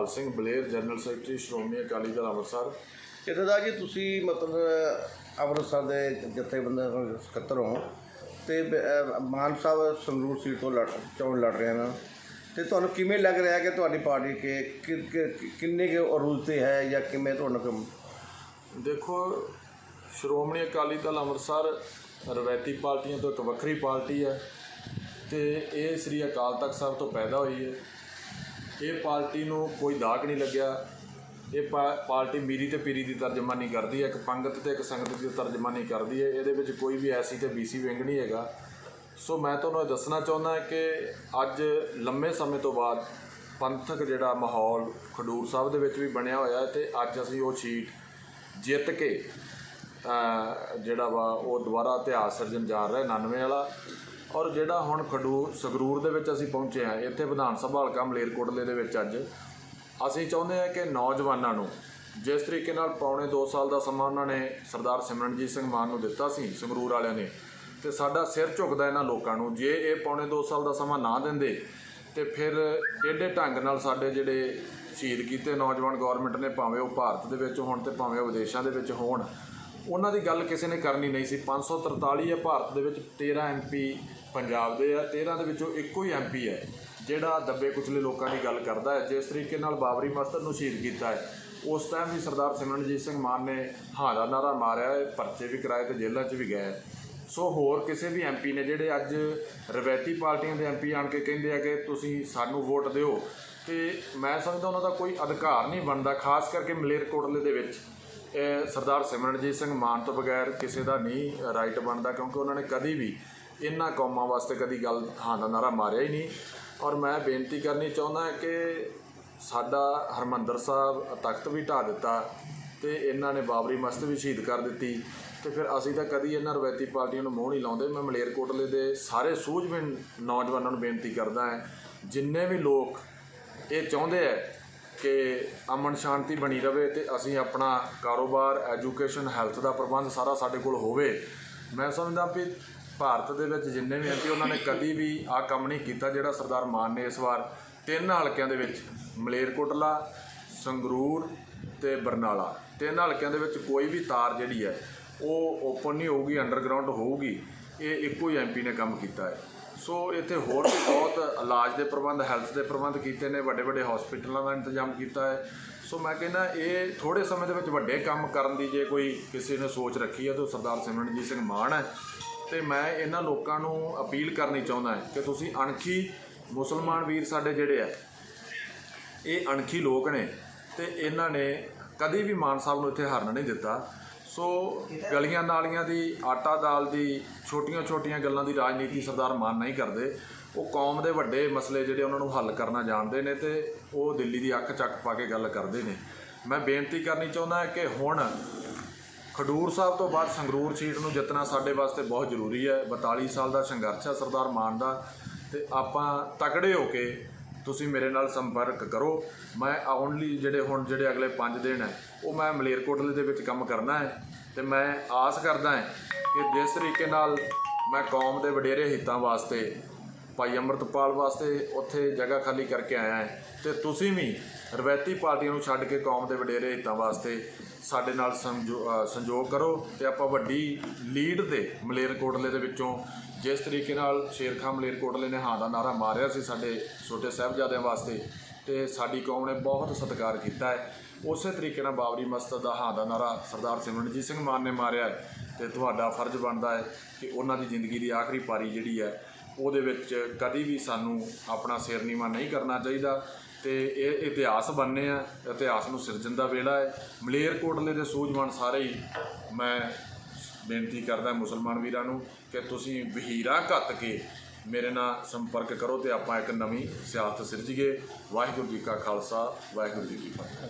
Nihal Singh Baler general secretary Shiromani Akali Dal Amritsar. ਜਥੇਦਾਰ ਜੀ ਤੁਸੀਂ ਮਤਲਬ ਅੰਮ੍ਰਿਤਸਰ ਦੇ ਜਥੇਬੰਦਕ ਦੇ ਸਕੱਤਰ ਹੋ ਤੇ ਬ- ਅਹ ਮਾਨ ਸਾਹਿਬ ਸੰਗਰੂਰ ਸੀਟ ਤੋਂ ਲੜ ਚੋਣ ਲੜ ਰਹੇ ਹਨ ਤੇ ਤੁਹਾਨੂੰ ਕਿਵੇਂ ਲੱਗ ਰਿਹਾ ਕਿ ਤੁਹਾਡੀ ਪਾਰਟੀ ਕੇ ਕਿ- ਕਿ- ਕਿੰਨੇ ਕੇ ਅਰੂਲ ਤੇ ਹੈ ਜਾਂ ਕਿਵੇਂ ਤੁਹਾਨੂੰ ਕੰਮ ਦੇਖੋ ਸ਼੍ਰੋਮਣੀ ਅਕਾਲੀ ਦਲ ਅੰਮ੍ਰਿਤਸਰ ਰਵਾਇਤੀ ਪਾਰਟੀਆਂ ਤੋਂ ਇੱਕ ਵੱਖਰੀ ਪਾਰਟੀ ਹੈ ਤੇ ਇਹ ਸ੍ਰੀ ਅਕਾਲ ਤਖਤ ਸਾਹਿਬ ਤੋਂ ਪੈਦਾ ਹੋਈ ਹੈ। ਇਹ ਪਾਰਟੀ ਨੂੰ ਕੋਈ ਦਾਗ ਨਹੀਂ ਲੱਗਿਆ। ਇਹ ਪਾ- ਪਾਰਟੀ ਮੀਰੀ ਤੇ ਪੀਰੀ ਦੀ ਤਰਜਮਾਨੀ ਕਰਦੀ ਹੈ, ਇੱਕ ਪੰਗਤ ਤੇ ਇੱਕ ਸੰਗਤ ਦੀ ਤਰਜਮਾਨੀ ਕਰਦੀ ਹੈ। ਇਹਦੇ ਵਿੱਚ ਕੋਈ ਵੀ ਐਸੀ ਤੇ ਬੀਸੀ ਵਿੰਗ ਨਹੀਂ ਹੈਗਾ। ਸੋ ਮੈਂ ਤੁਹਾਨੂੰ ਇਹ ਦੱਸਣਾ ਚਾਹੁੰਦਾ ਕਿ ਅੱਜ ਲੰਮੇ ਸਮੇਂ ਤੋਂ ਬਾਅਦ ਪੰਥਕ ਜਿਹੜਾ ਮਾਹੌਲ ਖਡੂਰ ਸਾਹਿਬ ਦੇ ਵਿੱਚ ਵੀ ਬਣਿਆ ਹੋਇਆ ਹੈ ਤੇ ਅੱਜ ਅਸੀਂ ਉਹ ਸੀਟ ਜਿੱਤ ਕੇ ਜਿਹੜਾ ਵਾ ਉਹ ਦੁਬਾਰਾ ਇਤਿਹਾਸ ਸਿਰਜਣ ਜਾ ਰਿਹਾ 99 ਵਾਲਾ। ਔਰ ਜਿਹੜਾ ਹੁਣ ਖਡੂਰ ਸੰਗਰੂਰ ਦੇ ਵਿੱਚ ਅਸੀਂ ਪਹੁੰਚੇ ਹਾਂ, ਇੱਥੇ ਵਿਧਾਨ ਸਭਾ ਹਲਕਾ ਮਲੇਰਕੋਟਲੇ ਦੇ ਵਿੱਚ ਅੱਜ। ਅਸੀਂ ਚਾਹੁੰਦੇ ਹਾਂ ਕਿ ਨੌਜਵਾਨਾਂ ਨੂੰ ਜਿਸ ਤਰੀਕੇ ਨਾਲ ਪੌਣੇ 2 ਸਾਲ ਦਾ ਸਮਾਂ ਉਹਨਾਂ ਨੇ ਸਰਦਾਰ ਸਿਮਰਨਜੀਤ ਸਿੰਘ ਮਾਨ ਨੂੰ ਦਿੱਤਾ ਸੀ, ਸੰਗਰੂਰ ਵਾਲਿਆਂ ਨੇ, ਤੇ ਸਾਡਾ ਸਿਰ ਝੁਕਦਾ ਇਹਨਾਂ ਲੋਕਾਂ ਨੂੰ। ਜੇ ਇਹ ਪੌਣੇ 2 ਸਾਲ ਦਾ ਸਮਾਂ ਨਾ ਦਿੰਦੇ, ਤੇ ਫਿਰ ਏਡੇ ਢੰਗ ਨਾਲ ਸਾਡੇ ਜਿਹੜੇ ਸ਼ਹੀਦ ਕੀਤੇ ਨੌਜਵਾਨ ਗਵਰਨਮੈਂਟ ਨੇ, ਭਾਵੇਂ ਉਹ ਭਾਰਤ ਦੇ ਵਿੱਚ ਹੋਣ ਤੇ ਭਾਵੇਂ ਉਹ ਵਿਦੇਸ਼ਾਂ ਦੇ ਵਿੱਚ ਹੋਣ ਉਹਨਾਂ ਦੀ ਗੱਲ ਕਿਸੇ ਨੇ ਕਰਨੀ ਨਹੀਂ ਸੀ। 543 ਹੈ, ਭਾਰਤ ਦੇ ਵਿੱਚ 13 ਐਮਪੀ ਪੰਜਾਬ ਦੇ ਆ। 13 ਦੇ ਵਿੱਚੋਂ ਇੱਕੋ ਹੀ ਐਮਪੀ ਹੈ, ਜਿਹੜਾ ਦੱਬੇ ਕੁਚਲੇ ਲੋਕਾਂ ਦੀ ਗੱਲ ਕਰਦਾ ਹੈ। ਜਿਸ ਤਰੀਕੇ ਨਾਲ ਬਾਬਰੀ ਮਸਜਿਦ ਨੂੰ ਸ਼ਹੀਦ ਕੀਤਾ ਹੈ। ਉਸ ਟਾਈਮ ਵੀ ਸਰਦਾਰ ਸਿਮਰਨਜੀਤ ਸਿੰਘ ਮਾਨ ਨੇ ਹਾਂ ਦਾ ਨਾਰਾ ਮਾਰਿਆ ਪਰਚੇ ਵੀ ਕਰਾਏ ਤੇ ਜੇਲ੍ਹਾਂ 'ਚ ਵੀ ਗਏ ਸੋ ਹੋਰ ਕਿਸੇ ਵੀ ਐਮਪੀ ਨੇ, ਜਿਹੜੇ ਅੱਜ ਰਵਾਇਤੀ ਪਾਰਟੀਆਂ ਦੇ ਐਮਪੀ ਆਣ ਕੇ ਕਹਿੰਦੇ ਆ ਕਿ ਤੁਸੀਂ ਸਾਨੂੰ ਵੋਟ ਦਿਓ, ਤੇ ਮੈਂ ਸਮਝਦਾ ਉਹਨਾਂ ਦਾ ਕੋਈ ਅਧਿਕਾਰ ਨਹੀਂ ਬਣਦਾ, ਖਾਸ ਕਰਕੇ ਮਲੇਰਕੋਟਲੇ ਦੇ ਵਿੱਚ। ਇਹ ਸਰਦਾਰ ਸਿਮਰਨਜੀਤ ਸਿੰਘ ਮਾਨ ਤੋਂ ਬਗੈਰ ਕਿਸੇ ਦਾ ਨਹੀਂ ਰਾਈਟ ਬਣਦਾ, ਕਿਉਂਕਿ ਉਹਨਾਂ ਨੇ ਕਦੀ ਵੀ ਇਹਨਾਂ ਕੌਮਾਂ ਵਾਸਤੇ ਕਦੀ ਗੱਲ ਹਾਂ ਦਾ ਨਾਰਾ ਮਾਰਿਆ ਹੀ ਨਹੀਂ। ਔਰ ਮੈਂ ਬੇਨਤੀ ਕਰਨੀ ਚਾਹੁੰਦਾ ਕਿ ਸਾਡਾ ਹਰਮੰਦਰ ਸਾਹਿਬ ਤਖਤ ਵੀ ਢਾ ਦਿੱਤਾ ਤੇ ਇਹਨਾਂ ਨੇ ਬਾਬਰੀ ਮਸਜਿਦ ਵੀ ਸ਼ਹੀਦ ਕਰ ਦਿੱਤੀ ਤੇ ਫਿਰ ਅਸੀਂ ਤਾਂ ਕਦੀ ਇਹਨਾਂ ਰਵਾਇਤੀ ਪਾਰਟੀਆਂ ਨੂੰ ਮੋਹ ਨਹੀਂ ਲਾਉਂਦੇ। ਮੈਂ ਮਲੇਰਕੋਟਲੇ ਦੇ ਸਾਰੇ ਸੂਝਵਾਨ ਨੌਜਵਾਨਾਂ ਨੂੰ ਬੇਨਤੀ ਕਰਦਾ ਹਾਂ, ਜਿੰਨੇ ਵੀ ਲੋਕ ਇਹ ਚਾਹੁੰਦੇ ਆ ਕਿ ਅਮਨ ਸ਼ਾਂਤੀ ਬਣੀ ਰਵੇ ਤੇ ਅਸੀਂ ਆਪਣਾ ਕਾਰੋਬਾਰ ਐਜੂਕੇਸ਼ਨ ਹੈਲਥ ਦਾ ਪ੍ਰਬੰਧ ਸਾਰਾ ਸਾਡੇ ਕੋਲ ਹੋਵੇ। ਮੈਂ ਸਮਝਦਾ ਵੀ ਭਾਰਤ ਦੇ ਵਿੱਚ ਜਿੰਨੇ ਵੀ ਐਮਪੀ ਉਹਨਾਂ ਨੇ ਕਦੀ ਵੀ ਆਹ ਕੰਮ ਨਹੀਂ ਕੀਤਾ ਜਿਹੜਾ ਸਰਦਾਰ ਮਾਨ ਨੇ ਇਸ ਵਾਰ ਤਿੰਨ ਹਲਕਿਆਂ ਦੇ ਵਿੱਚ, ਮਲੇਰਕੋਟਲਾ, ਸੰਗਰੂਰ ਤੇ ਬਰਨਾਲਾ। ਤਿੰਨ ਹਲਕਿਆਂ ਦੇ ਵਿੱਚ ਕੋਈ ਵੀ ਤਾਰ ਜਿਹੜੀ ਹੈ, ਉਹ ਓਪਨ ਨਹੀਂ ਹੋਊਗੀ ਅੰਡਰਗਰਾਉਂਡ ਹੋਊਗੀ। ਇਹ ਇੱਕੋ ਹੀ ਐਮਪੀ ਨੇ ਕੰਮ ਕੀਤਾ ਹੈ। ਸੋ ਇੱਥੇ ਹੋਰ ਵੀ ਬਹੁਤ ਇਲਾਜ ਦੇ ਪ੍ਰਬੰਧ ਹੈਲਥ ਦੇ ਪ੍ਰਬੰਧ ਕੀਤੇ ਨੇ, ਵੱਡੇ ਵੱਡੇ ਹਸਪੀਟਲਾਂ ਦਾ ਇੰਤਜ਼ਾਮ ਕੀਤਾ ਹੈ। ਸੋ ਮੈਂ ਕਹਿੰਦਾ ਇਹ ਥੋੜੇ ਸਮੇਂ ਦੇ ਵਿੱਚ ਵੱਡੇ ਕੰਮ ਕਰਨ ਦੀ ਜੇ ਕੋਈ ਕਿਸੇ ਨੇ ਸੋਚ ਰੱਖੀ ਹੈ, ਤਾਂ ਉਹ ਸਰਦਾਰ ਸਿਮਰਨਜੀਤ ਸਿੰਘ ਮਾਨ ਹੈ। ਤੇ ਮੈਂ ਇਹਨਾਂ ਲੋਕਾਂ ਨੂੰ ਅਪੀਲ ਕਰਨੀ ਚਾਹੁੰਦਾ ਹਾਂ ਕਿ ਤੁਸੀਂ ਅਣਖੀ ਮੁਸਲਮਾਨ ਵੀਰ ਸਾਡੇ ਜਿਹੜੇ ਆ, ਇਹ ਅਣਖੀ ਲੋਕ ਨੇ, ਤੇ ਇਹਨਾਂ ਨੇ ਕਦੀ ਵੀ ਮਾਨ ਸਾਹਿਬ ਨੂੰ ਇੱਥੇ ਹਰਨ ਨਹੀਂ ਦਿੱਤਾ। ਸੋ ਗਲੀਆਂ ਨਾਲੀਆਂ ਦੀ, ਆਟਾ ਦਾਲ ਦੀ ਛੋਟੀਆਂ-ਛੋਟੀਆਂ ਗੱਲਾਂ ਦੀ ਰਾਜਨੀਤੀ ਸਰਦਾਰ ਮਾਨ ਨਹੀਂ ਕਰਦੇ। ਉਹ ਕੌਮ ਦੇ ਵੱਡੇ ਮਸਲੇ ਜਿਹੜੇ ਉਹਨਾਂ ਨੂੰ ਹੱਲ ਕਰਨਾ ਜਾਣਦੇ ਨੇ ਤੇ ਉਹ ਦਿੱਲੀ ਦੀ ਅੱਖ ਚੱਕ ਪਾ ਕੇ ਗੱਲ ਕਰਦੇ ਨੇ। ਮੈਂ ਬੇਨਤੀ ਕਰਨੀ ਚਾਹੁੰਦਾ ਕਿ ਹੁਣ ਖਡੂਰ ਸਾਹਿਬ ਤੋਂ ਬਾਅਦ ਸੰਗਰੂਰ ਸੀਟ ਨੂੰ ਜਿੱਤਣਾ ਸਾਡੇ ਵਾਸਤੇ ਬਹੁਤ ਜ਼ਰੂਰੀ ਹੈ। 42 ਸਾਲ ਦਾ ਸੰਘਰਸ਼ ਹੈ ਸਰਦਾਰ ਮਾਨ ਦਾ ਤੇ ਆਪਾਂ ਤਕੜੇ ਹੋ ਕੇ ਤੁਸੀਂ ਮੇਰੇ ਨਾਲ ਸੰਪਰਕ ਕਰੋ। ਮੈਂ ਆਉਣ ਲਈ ਜਿਹੜੇ ਹੁਣ ਜਿਹੜੇ ਅਗਲੇ 5 ਦਿਨ ਹੈ, ਉਹ ਮੈਂ ਮਲੇਰਕੋਟਲੇ ਦੇ ਵਿੱਚ ਕੰਮ ਕਰਨਾ ਹੈ ਤੇ ਮੈਂ ਆਸ ਕਰਦਾ ਹਾਂ ਕਿ ਜਿਸ ਤਰੀਕੇ ਨਾਲ ਮੈਂ ਕੌਮ ਦੇ ਵਡੇਰੇ ਹਿੱਤਾਂ ਵਾਸਤੇ, ਭਾਈ ਅੰਮ੍ਰਿਤਪਾਲ ਵਾਸਤੇ ਉੱਥੇ ਜਗ੍ਹਾ ਖਾਲੀ ਕਰਕੇ ਆਇਆ ਹੈ ਤੇ ਤੁਸੀਂ ਵੀ ਰਵਾਇਤੀ ਪਾਰਟੀਆਂ ਨੂੰ ਛੱਡ ਕੇ ਕੌਮ ਦੇ ਵਡੇਰੇ ਹਿੱਤਾਂ ਵਾਸਤੇ ਸਾਡੇ ਨਾਲ ਸੰਜੋ- ਅ, ਕਰੋ ਤੇ ਆਪਾਂ ਵੱਡੀ ਲੀਡ ਤੇ ਮਲੇਰਕੋਟਲੇ ਦੇ ਵਿੱਚੋਂ ਜਿਸ ਤਰੀਕੇ ਨਾਲ ਸ਼ੇਰ ਖਾਂ ਮਲੇਰਕੋਟਲੇ ਨੇ ਹਾਂ ਦਾ ਨਾਰਾ ਮਾਰਿਆ ਸੀ ਸਾਡੇ ਛੋਟੇ ਸਾਹਿਬਜ਼ਾਦਿਆਂ ਵਾਸਤੇ ਤੇ ਸਾਡੀ ਕੌਮ ਨੇ ਬਹੁਤ ਸਤਿਕਾਰ ਕੀਤਾ ਹੈ। ਉਸੇ ਤਰੀਕੇ ਨਾਲ ਬਾਬਰੀ ਮਸਜਿਦ ਦਾ ਹਾਂ ਦਾ ਨਾਰਾ ਸਰਦਾਰ ਸਿਮਰਨਜੀਤ ਸਿੰਘ ਮਾਨ ਨੇ ਮਾਰਿਆ ਹੈ ਤੇ ਤੁਹਾਡਾ ਫਰਜ਼ ਬਣਦਾ ਹੈ ਕਿ ਉਹਨਾਂ ਦੀ ਜ਼ਿੰਦਗੀ ਦੀ ਆਖਰੀ ਪਾਰੀ ਜਿਹੜੀ ਹੈ ਉਹਦੇ ਵਿੱਚ ਕਦੀ ਵੀ ਸਾਨੂੰ ਆਪਣਾ ਸਿਰ ਨੀਵਾਂ ਨਹੀਂ ਕਰਨਾ ਚਾਹੀਦਾ। ਤੇ ਇਹ ਇਤਿਹਾਸ ਬਣਨੇ ਆ, ਇਤਿਹਾਸ ਨੂੰ ਸਿਰਜਣ ਦਾ ਵੇਲਾ ਹੈ। ਮਲੇਰਕੋਟਲੇ ਦੇ ਸੂਝਵਾਨ ਸਾਰੇ ਹੀ ਮੈਂ ਬੇਨਤੀ ਕਰਦਾ ਮੁਸਲਮਾਨ ਵੀਰਾਂ ਨੂੰ ਕਿ ਤੁਸੀਂ ਵਹੀਰਾਂ ਘੱਤ ਕੇ ਮੇਰੇ ਨਾਲ ਸੰਪਰਕ ਕਰੋ ਤੇ ਆਪਾਂ ਇੱਕ ਨਵੀਂ ਸਿਆਸਤ ਸਿਰਜੀਏ ਵਾਹਿਗੁਰੂ ਜੀ ਕਾ ਖਾਲਸਾ, ਵਾਹਿਗੁਰੂ ਜੀ ਕੀ ਫਤਿਹ।